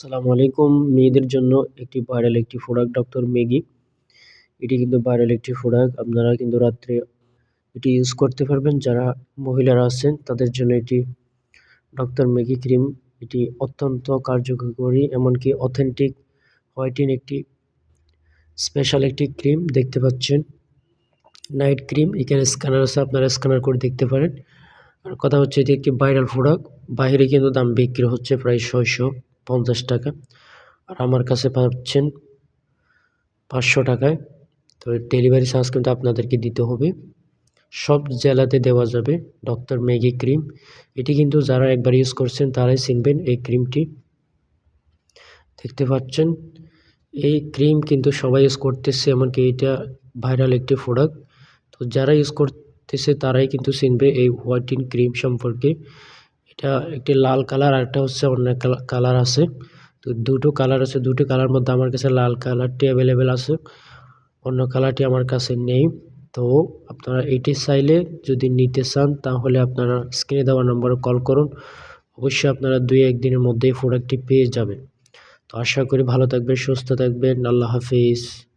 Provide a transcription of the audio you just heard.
আসসালামু আলাইকুম। মেয়েদের জন্য একটি ভাইরাল একটি প্রোডাক্ট ডক্টর ম্যাগি এটি কিন্তু ভাইরাল একটি প্রোডাক্ট আপনারা কিন্তু রাত্রে এটি ইউজ করতে পারবেন। যারা মহিলারা আছেন, তাদের জন্য এটি ডক্টর ম্যাগি ক্রিম এটি অত্যন্ত কার্যকরী, এমনকি অথেন্টিক হোয়াইটিন একটি স্পেশাল একটি ক্রিম দেখতে পাচ্ছেন। নাইট ক্রিম এখানে স্ক্যানার আছে, আপনারা স্ক্যানার করে দেখতে পারেন। আর কথা হচ্ছে এটি একটি ভাইরাল প্রোডাক্ট বাইরে কিন্তু দাম বিক্রি হচ্ছে প্রায় ছয়শো। পঞ্চাশ টাকা। আর আমার কাছে পাচ্ছেন পাঁচশো টাকায়। তো ডেলিভারি চার্জ কিন্তু আপনাদেরকে দিতে হবে। সব জেলাতে দেওয়া যাবে ডক্টর ম্যাগি ক্রিম। এটি কিন্তু যারা একবার ইউজ করছেন তারাই চিনবেন এই ক্রিমটি। দেখতে পাচ্ছেন, এই ক্রিম কিন্তু সবাই ইউজ করতেছে, এমনকি এটা ভাইরাল একটি প্রোডাক্ট তো যারা ইউজ করতেছে তারাই কিন্তু চিনবে এই হোয়াইটিন ক্রিম সম্পর্কে। এটা একটি লাল কালার আর একটা হচ্ছে অন্য কালার আছে। তো দুটো কালার আছে, দুটো কালার মধ্যে আমার কাছে লাল কালারটি অ্যাভেলেবেল আছে। অন্য কালারটি আমার কাছে নেই। তো আপনারা এটি চাইলে যদি নিতে চান, তাহলে আপনারা স্ক্রিনে দেওয়া নম্বরে কল করুন। অবশ্যই আপনারা দুই একদিনের মধ্যেই প্রোডাক্টটি পেয়ে যাবেন। তো আশা করি ভালো থাকবেন, সুস্থ থাকবেন। আল্লাহ হাফিজ।